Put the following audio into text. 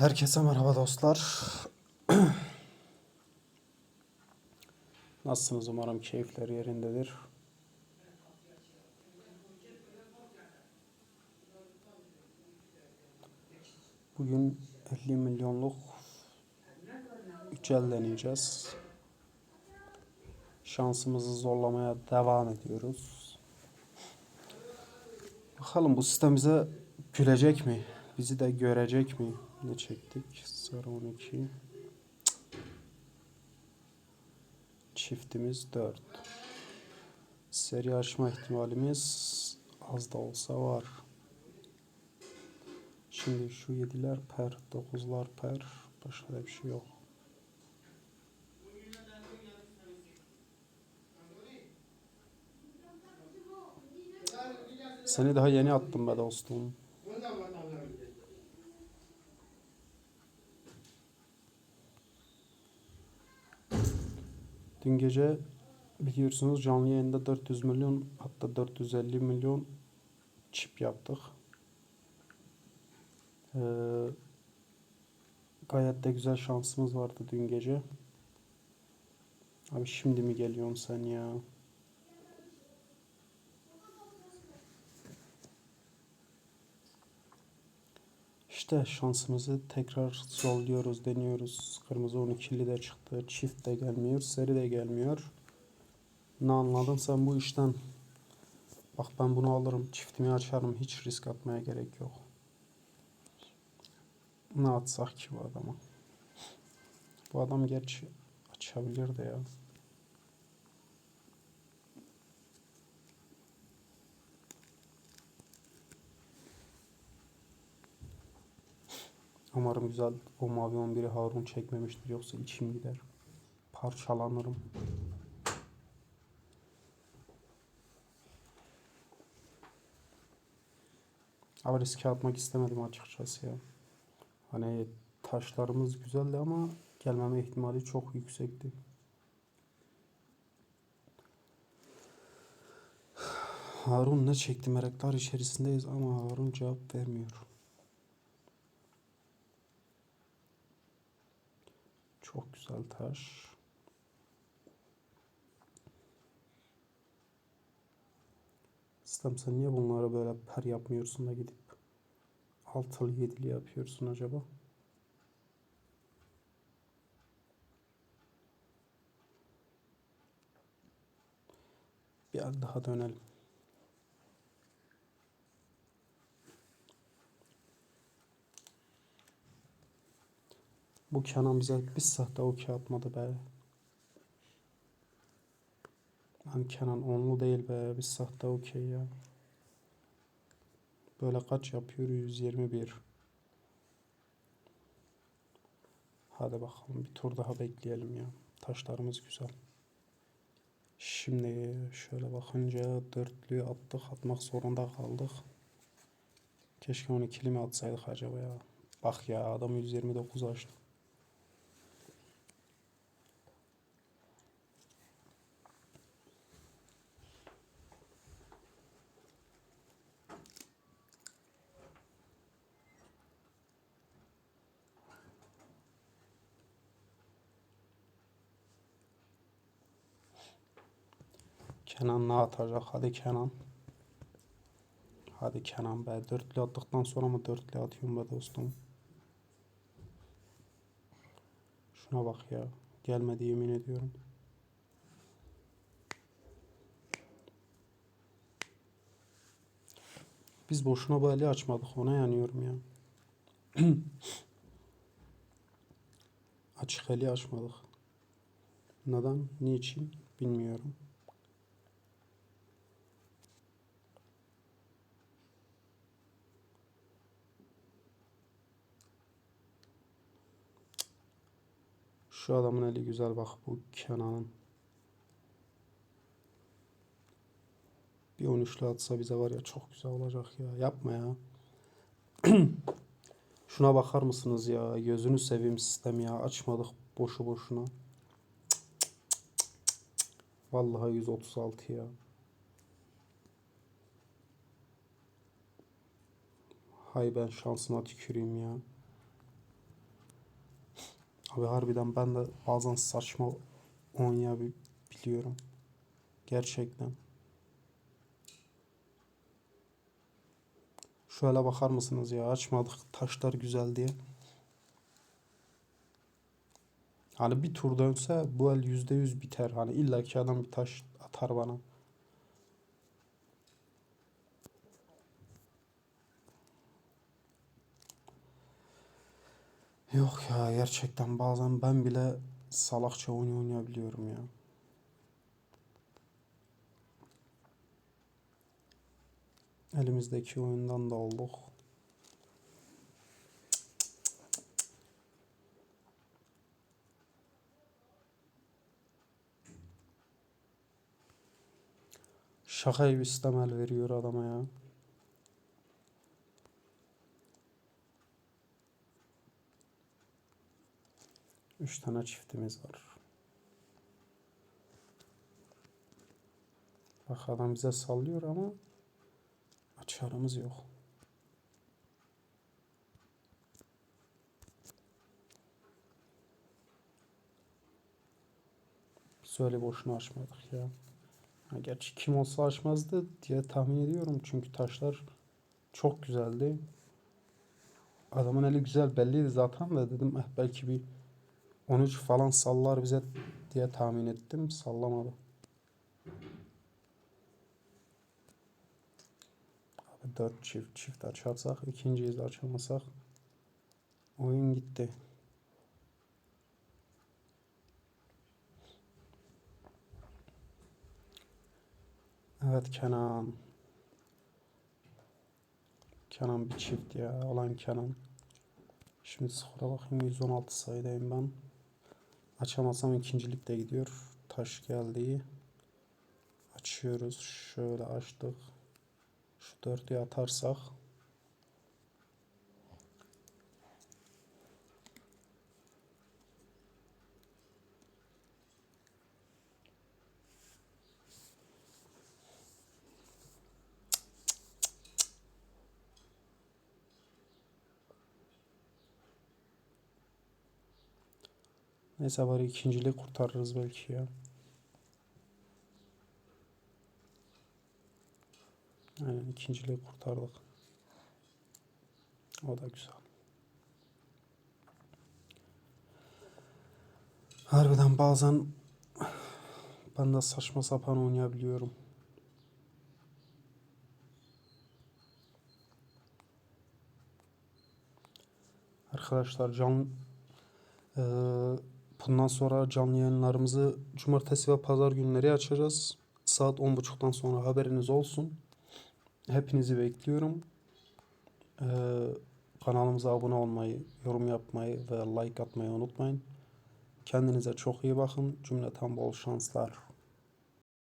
Herkese merhaba dostlar. Nasılsınız? Umarım keyifler yerindedir. Bugün 50 milyonluk 3 el deneyeceğiz. Şansımızı zorlamaya devam ediyoruz. Bakalım bu sistem bize gülecek mi? Bizi de görecek mi? Ne çektik? Sarı 12. Çiftimiz 4. Seri açma ihtimalimiz az da olsa var. Şimdi şu 7'ler per, 9'lar per. Başka da bir şey yok. Seni daha yeni attım be dostum. Dün gece biliyorsunuz canlı yayında 400 milyon hatta 450 milyon çip yaptık. Ee, gayet de güzel şansımız vardı dün gece. Abi şimdi mi geliyorsun sen ya? İşte şansımızı tekrar zorluyoruz, deniyoruz. Kırmızı 12'li de çıktı. Çift de gelmiyor, seri de gelmiyor. Ne anladın sen bu işten? Bak ben bunu alırım, çiftimi açarım. Hiç risk atmaya gerek yok. Ne atsak ki bu adama? Bu adam gerçi açabilir de ya. Umarım güzel o mavi 11'i Harun çekmemiştir yoksa içim gider. Parçalanırım. Ama riske atmak istemedim açıkçası ya. Hani taşlarımız güzeldi ama gelmeme ihtimali çok yüksekti. Harun ne çekti meraklar içerisindeyiz ama Harun cevap vermiyor. Çok güzel taş. Sistem sen niye bunları böyle per yapmıyorsun da gidip altılı yedili yapıyorsun acaba? Bir daha dönelim. Bu Kenan bize bir sahte okey atmadı be. Lan Kenan onlu değil be. Bir sahte okey ya. Böyle kaç yapıyor? 121. Hadi bakalım bir tur daha bekleyelim ya. Taşlarımız güzel. Şimdi şöyle bakınca dörtlüyü attık. Atmak zorunda kaldık. Keşke 12'li mi atsaydık acaba ya. Bak ya adam 129 açtı. Kenan ne atacak? Hadi Kenan. Hadi Kenan be. Dörtlü attıktan sonra mı dörtlü atıyorum be dostum? Şuna bak ya. Gelmedi yemin ediyorum. Biz boşuna böyle açmadık. Ona yanıyorum ya. Açık eli açmadık. Neden? Niçin? Bilmiyorum. Şu adamın eli güzel bak bu Kenan'ın. Bir 13'lü atsa bize var ya çok güzel olacak ya. Yapma ya. Şuna bakar mısınız ya? Gözünü seveyim sistem ya. Açmadık boşu boşuna. Vallahi 136 ya. Hay ben şansıma tüküreyim ya. Abi harbiden ben de bazen saçma oynayabiliyorum. Gerçekten. Şöyle bakar mısınız ya açmadık taşlar güzel diye. Hani bir tur dönse bu el yüzde yüz biter. Hani illa ki adam bir taş atar bana. Yok ya gerçekten bazen ben bile salakça oyun oynayabiliyorum ya. Elimizdeki oyundan da olduk. Şaka gibi istemel veriyor adama ya. Üç tane çiftimiz var. Bak adam bize sallıyor ama açarımız yok. Biz öyle boşuna açmadık ya. Ha, gerçi kim olsa açmazdı diye tahmin ediyorum. Çünkü taşlar çok güzeldi. Adamın eli güzel belliydi zaten de dedim eh, belki bir 13 falan sallar bize diye tahmin ettim. Sallamadı. Abi 4 çift çift açarsak ikinciyi de açamasak oyun gitti. Evet Kenan. Kenan bir çift ya. Olan Kenan. Şimdi skora bakayım 116 sayıdayım ben. Açamazsam ikincilikte gidiyor. Taş geldi. Açıyoruz. Şöyle açtık. Şu dörtlüğü atarsak. Neyse bari ikinciliği kurtarırız belki ya. Aynen ikinciliği kurtardık. O da güzel. Harbiden bazen ben de saçma sapan oynayabiliyorum. Arkadaşlar can eee, bundan sonra canlı yayınlarımızı cumartesi ve pazar günleri açacağız. Saat 10.30'dan sonra haberiniz olsun. Hepinizi bekliyorum. Eee, kanalımıza abone olmayı, yorum yapmayı ve like atmayı unutmayın. Kendinize çok iyi bakın. Cümleten bol şanslar.